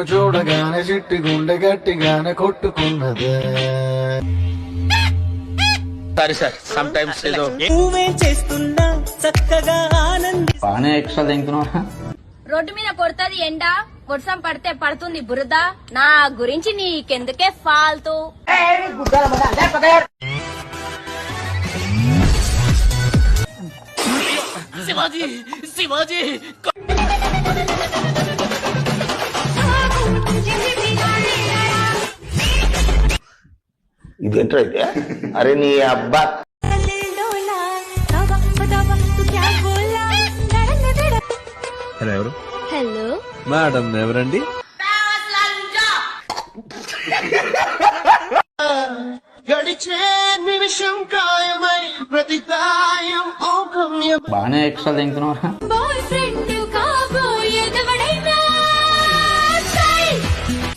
చిట్టి గుండె గట్టిగానే కొట్టుకున్నదే. సారీ సార్ సమ్ టైమ్స్ ఏదో నువ్వేం చేస్తున్నా చక్కగా ఆనంది బాగానే ఎక్స్ట్రా తింటున్నావు రోడ్డు మీద కొడుతుంది ఎండ వర్షం పడితే పడుతుంది బురద. నా గురించి నీకెందుకే ఫాల్తూ? ఇదేంట్రా అయితే అరే నీ అబ్బా హలో ఎవరు? హలో మేడం ఎవరండి? బాగానే ఎక్స్ట్రా తింటున్నావు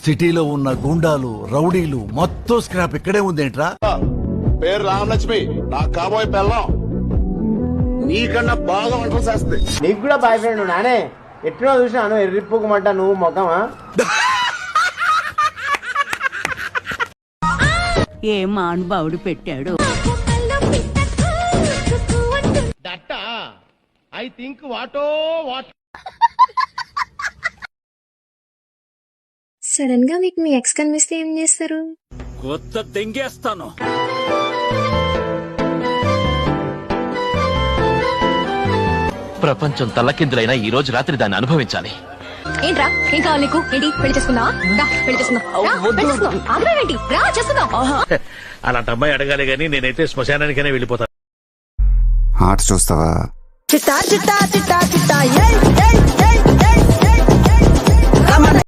సిటీలో ఉన్న గుండాలు రౌడీలు మొత్తం స్క్రాప్ ఇక్కడే ఉందేంట్రా? పేరు రామలక్ష్మి. నా కాబోయే పెళ్ళం. నీకన్నా బాగా వంటలు చేస్తుంది. నీకు కూడా బాయ్ ఫ్రెండ్ నానే? ఎట్లా చూసినాను ఎర్రిప్పుకోమంట నువ్వు మొఖమా? ఏ మానుభావుడు పెట్టాడు. ఐ థింక్ వాటో వాట్ సడన్గా మీకు మీ ఎక్స్ కనిపిస్తే ఏం చేస్తారు? కొత్త తెంగేస్తాను. ప్రపంచం తల్లకిందులైనా ఈ రోజు రాత్రి దాన్ని అనుభవించాలి. ఏంట్రా? ఏం కావాలి నీకు? ఏంటి? పెళ్ళి చేసుకుందావా రా, పెళ్ళి చేసుకుందాం. రా, పెళ్ళి చేసుకుందాం. ఆగ్రహం ఏంటి? రా చేసుకుందాం అలాంటి అమ్మాయి అడగాలి గానీ నేనైతే శ్మశానానికైనా వెళ్ళిపోతాను ఆట చూస్తావా? చిట్టా చిట్టా చిట్టా చిట్టా ఏయ్